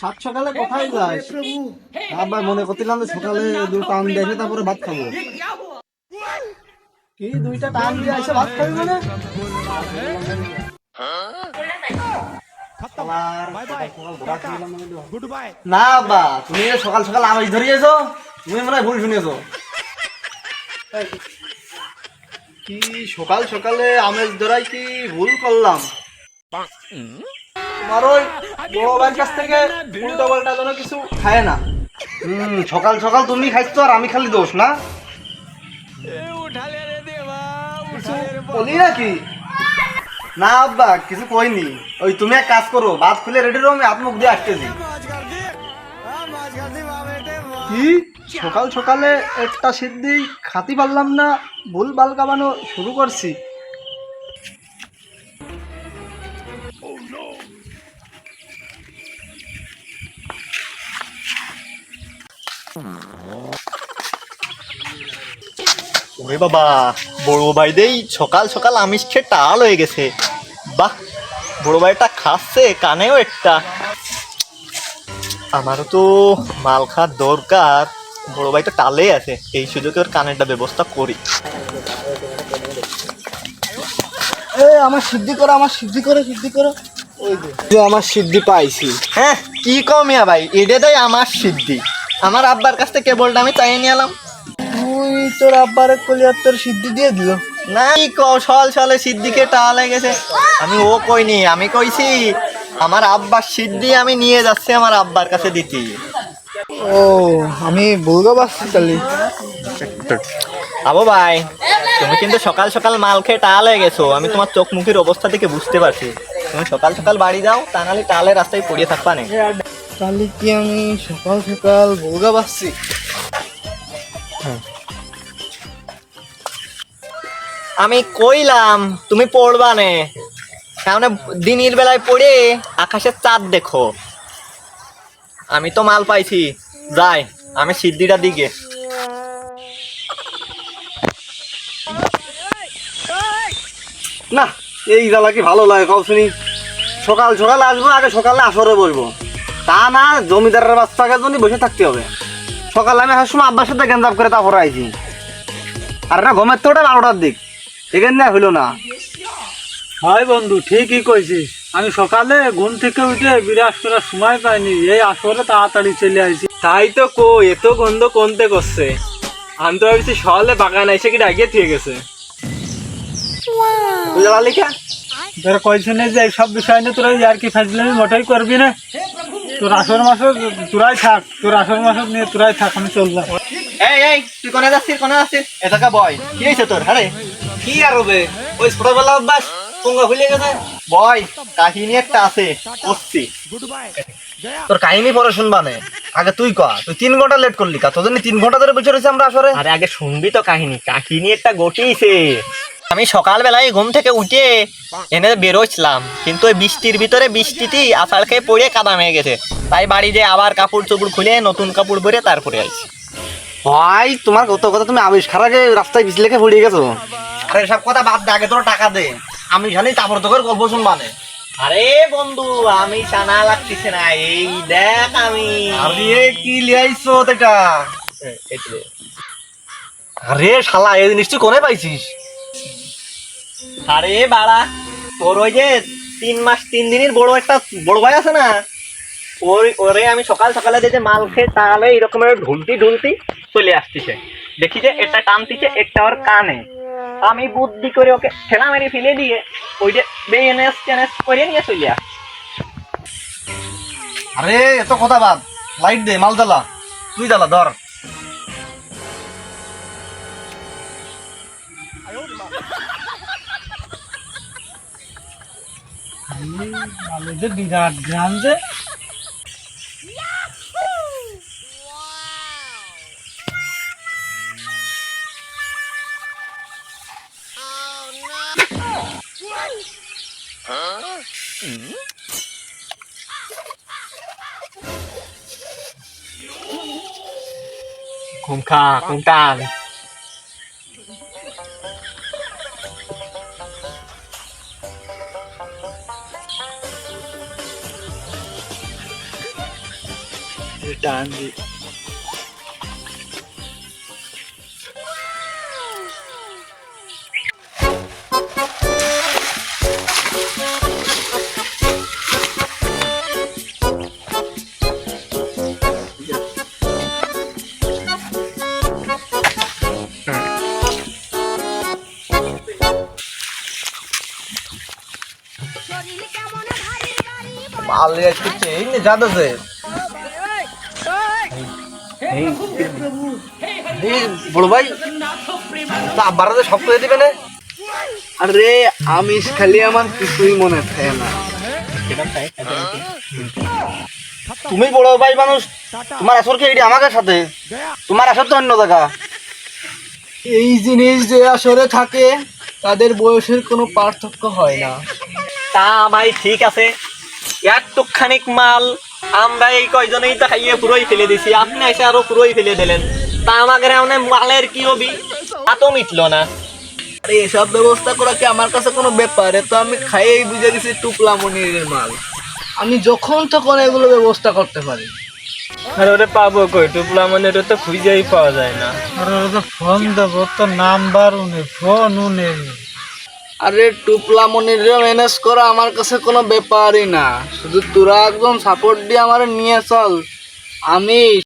সাত সকালে কোথায় যাস? আবার মনে করছিলাম সকালে দু টান দেখে তারপরে ভাত খাব। কি দুইটা টান দিয়ে এসে ভাত খাবি মানে? না বা তুমি এই সকাল সকাল আমেজ ধরিয়েছো তুমি মনে হয় ভুল শুনেছো। কি সকাল সকালে আমেজ ধরাই কি ভুল করলাম? খায় না। সকাল সকাল তুমি খাইছো আর আমি খালি দোষ, না? বলি নাকি? না আব্বা, কিছু কইনি। ওই তুমি এক কাজ করো, ভাত খুলে রেডি রো আমি হাত মুখ দিয়ে আসতেছি। কি? সকাল সকালে একটা সিদ্ধি খাতি পারলাম না, ভুল বাল কামানো শুরু করছি। ওরে বাবা বড় ভাই দেই সকাল সকাল আমিষ খেয়ে টাল হয়ে গেছে। বাহ বড় ভাইটা খাচ্ছে কানেও একটা। আমারও তো মাল খাওয়ার দরকার। বড় ভাই তো টালে আছে এই সুযোগে ওর কানেরটা ব্যবস্থা করি। এ আমার সিদ্ধি করো আমার সিদ্ধি করো সিদ্ধি করো। ওই যে যে আমার সিদ্ধি পাইছি। হ্যাঁ কি কমিয়া ভাই এটা তাই আমার সিদ্ধি। আমার আব্বার কাছ থেকে কেবলটা আমি চাইয়ে নিয়ে এলাম। তুই তোর আব্বার কলিয়ার তোর সিদ্ধি দিয়ে দিল। নাই কৌশল চলে সিদ্দিকে টাল গেছে। আমি ও কইনি আমি কইছি আমার আব্বার সিদ্ধি আমি নিয়ে যাচ্ছি আমার আব্বার কাছে দিতে। ও আমি বুঝতে পারছি তাহলে। আবো ভাই তুমি কিন্তু সকাল সকাল মাল খেয়ে টাল হয়ে গেছো। আমি তোমার চোখ মুখের অবস্থা থেকে বুঝতে পারছি। তুমি সকাল সকাল বাড়ি যাও তা নাহলে টালে রাস্তায় পড়িয়ে থাকবা না। তাহলে কি আমি সকাল সকাল বুঝতে পারছি আমি কইলাম তুমি পড়বা নে। কারণ দিনের বেলায় পড়ে আকাশের চাঁদ দেখো। আমি তো মাল পাইছি। যাই আমি সিদ্ধিটা দিকে না এই জ্বালা কি ভালো লাগে? কও শুনি। সকাল সকাল আসব আগে সকালে আসরে বসবো। তা না জমিদারের বাচ্চাকে জন্য বসে থাকতে হবে। সকালে আমি আসার সময় আব্বার সাথে গেঞ্জাপ করে তারপরে আইছি। আর না ঘুমের তো ওটা বারোটার দিক। এখানে না হইল না। হয় বন্ধু ঠিকই কইছিস। আমি সকালে ঘুম থেকে উঠে বিরাজ করার সময় পাইনি। এই আসরে তাড়াতাড়ি চলে আইছি। তাই তো কো এত গন্ধ কোনতে করছে? আমি তো ভাবছি সকালে বাগান এসে কি ডাকিয়ে থুয়ে গেছে। বুঝলা লিখা তোরা কইছে না যে এইসব বিষয় নিয়ে তোরা আর কি ফাজলামি মোটাই করবি না। তোর আসর মাসে তোরাই থাক তোর আসর মাসে নিয়ে তোরাই থাক আমি চললাম এই এই তুই কোনে যাচ্ছিস কোনে যাচ্ছিস? এটাকা বয় কি হয়েছে তোর? হ্যাঁ কি আর হবে? ওই ছোটবেলা অভ্যাস পুঙ্গা খুলে গেছে? বয় কাহিনী একটা আছে করছি তোর কাহিনী পরে শুনবা নে। আগে তুই কয়া তুই তিন ঘণ্টা লেট করলি কা তোর জন্য তিন ঘণ্টা ধরে বসে রয়েছে আমরা আসরে। আরে আগে শুনবি তো কাহিনী। কাহিনী একটা গটিয়েছে আমি সকালবেলায় ঘুম থেকে উঠে এনে বেরোচ্ছিলাম। কিন্তু ওই বৃষ্টির ভিতরে বৃষ্টিতেই আষাঢ় খেয়ে পড়ে কাদা হয়ে গেছে। তাই বাড়ি যে আবার কাপড় চোপড় খুলে নতুন কাপড় পরে তারপরে আইছি। ভাই তোমার কত কথা তুমি আবিষ্কার আগে রাস্তায় বিছ লেখে পড়ে গেছো। আরে সব কথা বাদ দে আগে তোর টাকা দে। আমি জানি তারপর তোকে গল্প শুনবা নে আরে বন্ধু আমি টানা লাগতেছে না এই দেখ আমি। আরে কি লিয়াইছো এটা। আরে শালা এই জিনিসটি কোনে পাইছিস? আরে বাড়া, তোর ওই যে তিন মাস, তিন দিনের বড় একটা, বড় ভাই আছে না ওই ওরে আমি সকাল সকালে দেখে মাল খেয়ে তাহলে এরকমের ঢুলতি ঢুলতি চলে আসতেছে দেখি যে এটা টানতিছে একটা ওর কানে। আমি বুদ্ধি করে ওকে ঠেলা মেরে ফেলে দিয়ে ওই যে বেএনএস টেনএস করে নিয়ে চলে আস আরে, এত কথা বাদ। লাইট দে, মাল জ্বালা। তুই জ্বালা, ধর। আমি যে বিরাট গ্রাম যে ঘুম খা ঘুম টান টান দি মাল আসছে এই নে যাতেছে বড় ভাই তা আব্বারা সব করে দিবে না? আরে আমি খালি আমার কিছুই মনে থাকে না। তুমি বড় ভাই মানুষ, তোমার আসর কি আমাকে সাথে? তোমার আসর তো অন্য জায়গা। এই জিনিস যে আসরে থাকে, তাদের বয়সের কোনো পার্থক্য হয় না। তা ভাই ঠিক আছে। একটুখানিক মাল আমরা এই কয়জনেই তো খাইয়ে পুরোই ফেলে দিছি। আপনি এসে আরও পুরোই ফেলে দিলেন। তা আমাকে মানে মালের কি হবি? তা তো মিটলো না। আরে এসব ব্যবস্থা করা কি আমার কাছে কোনো ব্যাপার? তো আমি খাইয়েই বুঝে গেছি টুকলা মনিরের মাল। আমি যখন তখন এগুলো ব্যবস্থা করতে পারি। আর ওরে পাবো কই? টুপলা মানে ওটা তো খুঁজেই পাওয়া যায় না। আর ওরা ফোন দেবো তো নাম্বার উনি ফোন নেই আরে টুপলা মনির ম্যানেজ করা আমার কাছে কোনো ব্যাপারই না। শুধু তোরা একদম সাপোর্ট দিয়ে আমার নিয়ে চল। আমি